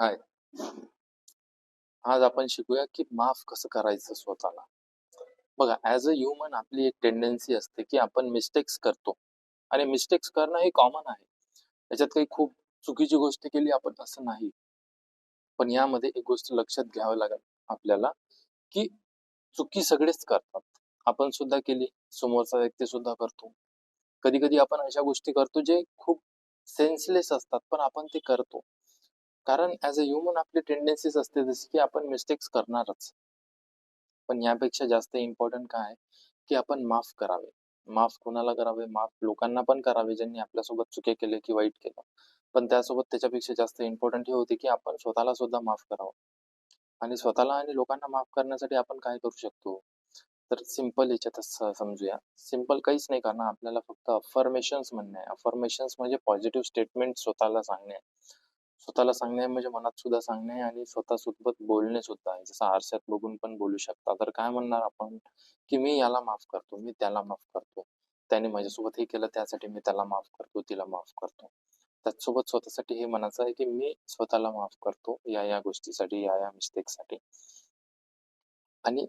हाय. आज आपण शिकूया की माफ कसं करायचं स्वतःला. बघा ऍज अ ह्युमन आपली एक टेंडन्सी असते की आपण मिस्टेक्स करतो. आणि मिस्टेक्स करणं हे कॉमन आहे. त्याच्यात काही खूप चुकीची गोष्ट केली आपण असं नाही. पण यामध्ये एक गोष्ट लक्षात घ्यावं लागेल आपल्याला की चुकी सगळेच करतात. आपण सुद्धा केली समोरचा व्यक्ती सुद्धा करतो. कधी कधी आपण अशा गोष्टी करतो जे खूप सेन्सलेस असतात पण आपण ते करतो. कारण ऍज अ ह्युमन आपली टेंडन्सीज असते जसे की आपण मिस्टेक्स करणारच. पण यापेक्षा जास्त इम्पॉर्टंट काय? की आपण माफ करावे. माफ कोणाला करावे? माफ लोकांना पण करावे ज्यांनी आपल्यासोबत चुके केले की वाईट केलं. पण त्यासोबत त्याच्यापेक्षा जास्त इम्पॉर्टंट हे होते की आपण स्वतःला सुद्धा माफ करावं. आणि स्वतःला आणि लोकांना माफ करण्यासाठी आपण काय करू शकतो? तर सिंपल याच्यात समजूया. सिंपल काहीच नाही कारण आपल्याला फक्त अफर्मेशन्स म्हणणे अफर्मेशन्स म्हणजे पॉझिटिव्ह स्टेटमेंट स्वतःला सांगणे स्वतःला सांगणे म्हणजे मनात सुद्धा सांगणे आणि स्वतः सोबत बोलणे सुद्धा आहे. जसं आरशात बघून पण बोलू शकता. तर काय म्हणणार आपण? की मी याला माफ करतो. मी त्याला माफ करतो. त्याने माझ्यासोबत हे केलं त्यासाठी मी त्याला माफ करतो. तिला माफ करतो. त्याचसोबत स्वतःसाठी हे म्हणायचं आहे की मी स्वतःला माफ करतो या या गोष्टीसाठी या या मिस्टेकसाठी आणि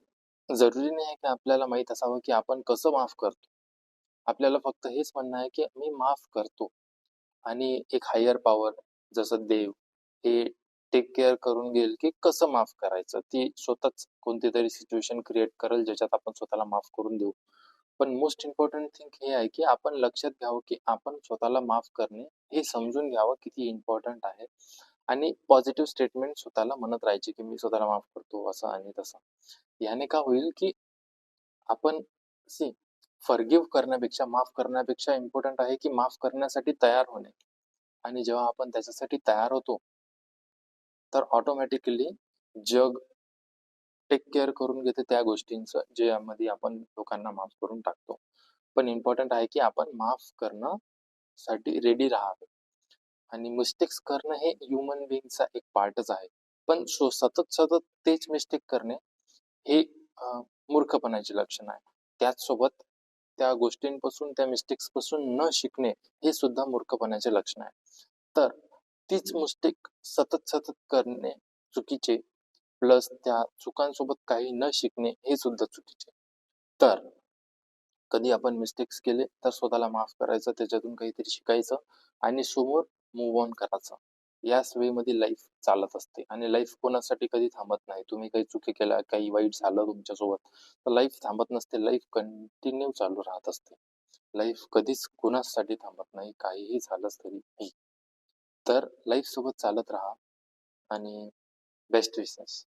जरुरी नाही आहे की आपल्याला माहीत असावं की आपण कसं माफ करतो. आपल्याला फक्त हेच म्हणणं आहे की मी माफ करतो. आणि एक हायर पॉवर जसं देव हे टेक केअर करून घेईल की कसं माफ करायचं. ती स्वतःच कोणती तरी सिच्युएशन क्रिएट करेल ज्याच्यात आपण स्वतःला माफ करून देऊ. पण मोस्ट इम्पॉर्टंट थिंग हे आहे की आपण लक्षात घ्यावं की आपण स्वतःला माफ करणे हे समजून घ्यावं किती इम्पॉर्टंट आहे. आणि पॉझिटिव्ह स्टेटमेंट स्वतःला म्हणत राहायची की मी स्वतःला माफ करतो असं आणि तसं. याने का होईल की आपण सी फॉरगिव्ह करण्यापेक्षा माफ करण्यापेक्षा इम्पॉर्टंट आहे की माफ करण्यासाठी तयार होणे. आणि जेव्हा आपण त्याच्यासाठी तयार होतो तर ऑटोमॅटिकली जग टेक केअर करून घेते त्या गोष्टींचं जे यामध्ये आपण लोकांना माफ करून टाकतो. पण इम्पॉर्टंट आहे की आपण माफ करणं साठी रेडी राहावे. आणि मिस्टेक्स करणं हे ह्युमन बिईंगचा एक पार्टच आहे. पण सतत सतत तेच मिस्टेक करणे हे मूर्खपणाचे लक्षण आहे. त्याचसोबत त्या गोष्टींपासून त्या मिस्टेक्सपासून न शिकणे हे सुद्धा मूर्खपणाचे लक्षण आहे. तर तीच मिस्टेक सतत सतत करणे चुकीचे प्लस त्या चुकांसोबत काही न शिकणे हे सुद्धा चुकीचे. तर कधी आपण मिस्टेक्स केले तर स्वतःला माफ करायचं त्याच्यातून काहीतरी शिकायचं आणि समोर मूव्ह ऑन करायचं. याच मध्ये लाईफ चालत असते. आणि लाईफ कोणासाठी कधी थांबत नाही. तुम्ही काही चुकी केल्या काही वाईट झालं तुमच्यासोबत तर लाईफ थांबत नसते. लाईफ कंटिन्यू चालू राहत असते. लाईफ कधीच कोणासाठी थांबत नाही. काहीही झालंच तरी तर लाईफ सोबत चालत राहा. आणि बेस्ट विशेस